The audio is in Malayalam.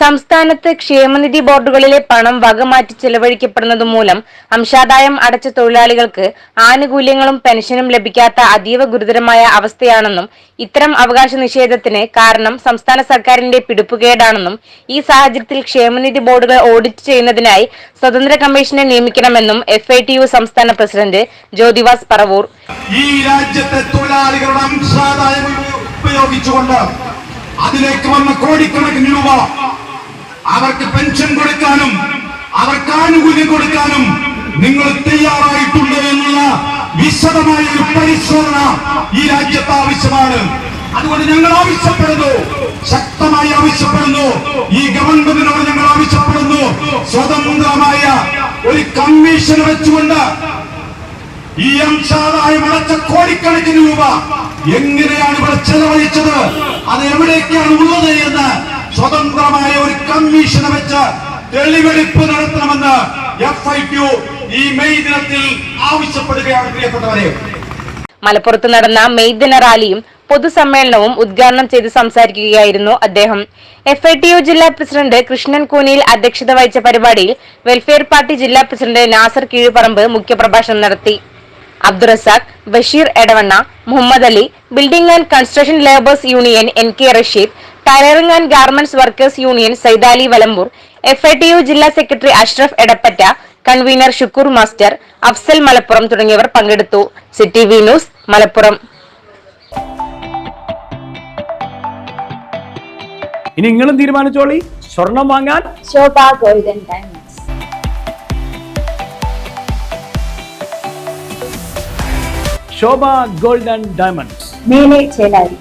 സംസ്ഥാനത്ത് ക്ഷേമനിധി ബോർഡുകളിലെ പണം വകമാറ്റി ചെലവഴിക്കപ്പെടുന്നത് മൂലം അംശാദായം അടച്ച തൊഴിലാളികൾക്ക് ആനുകൂല്യങ്ങളും പെൻഷനും ലഭിക്കാത്ത അതീവ ഗുരുതരമായ അവസ്ഥയാണെന്നും ഇത്തരം അവകാശ നിഷേധത്തിന് കാരണം സംസ്ഥാന സർക്കാരിന്റെ പിടിപ്പുകേടാണെന്നും ഈ സാഹചര്യത്തിൽ ക്ഷേമനിധി ബോർഡുകൾ ഓഡിറ്റ് ചെയ്യുന്നതിനായി സ്വതന്ത്ര കമ്മീഷനെ നിയമിക്കണമെന്നും എഫ് സംസ്ഥാന പ്രസിഡന്റ് ജ്യോതിവാസ് പറവൂർ. ഈ രാജ്യത്തെ തൊഴിലാളികളുടെ അംശാദായം ഉപയോഗിച്ചുകൊണ്ട് അതിലേക്ക് വന്ന കോടിക്കണക്കിന് രൂപ അവർക്ക് പെൻഷൻ കൊടുക്കാനും അവർക്ക് ആനുകൂല്യം കൊടുക്കാനും നിങ്ങൾ തയ്യാറായിട്ടുണ്ട് എന്നുള്ള വിശദമായ ഒരു പരിശോധന ഈ രാജ്യത്ത് ആവശ്യമാണ്. അതുകൊണ്ട് ഞങ്ങൾ ആവശ്യപ്പെടുന്നു. ശക്തമായി ആവശ്യപ്പെടുന്നു. ഈ ഗവൺമെന്റിനോട് ഞങ്ങൾ ആവശ്യപ്പെടുന്നു. സ്വതന്ത്രമായ ഒരു കമ്മീഷൻ വെച്ചുകൊണ്ട് ഈ അംശാദായം അടച്ച കോടിക്കണക്കിന് രൂപ എങ്ങനെയാണ് ഇവിടെ ചെലവഴിച്ചത്? അത് എവിടേക്കാണ് ഉള്ളത് എന്ന് സ്വതന്ത്രമായ ഒരു കമ്മീഷനെ വെച്ച് തെളിവെടുപ്പ് നടത്തണമെന്ന് എഫ് ഐ ടി ഈ മെയ് ദിനത്തിൽ ആവശ്യപ്പെടുകയാണ് പ്രിയപ്പെട്ടവരെ. മലപ്പുറത്ത് നടന്ന മെയ് ദിന റാലിയും പൊതുസമ്മേളനവും ഉദ്ഘാടനം ചെയ്ത് സംസാരിക്കുകയായിരുന്നു അദ്ദേഹം. എഫ് ഐ ടി യു ജില്ലാ പ്രസിഡന്റ് കൃഷ്ണൻ കൂനിയിൽ അധ്യക്ഷത വഹിച്ച പരിപാടിയിൽ വെൽഫെയർ പാർട്ടി ജില്ലാ പ്രസിഡന്റ് നാസർ കീഴുപറമ്പ് മുഖ്യപ്രഭാഷണം നടത്തി. Abdurazak Basheer Edavanna Muhammad Ali building and construction labours union N K Rasheed tailoring and garments workers union Saidali Valambur. F I T U ജില്ലാ secretary Ashraf Edappatta convener Shukkur master Afsal Malappuram തുടങ്ങിയവർ പങ്കെടുത്തു. City V news Malappuram. ഇനി നിങ്ങളും തീരുമാനിച്ചോളി. സ്വർണം വാങ്ങാൻ Shobha golden diamonds. Shobha gold and diamonds. Mele Chelari.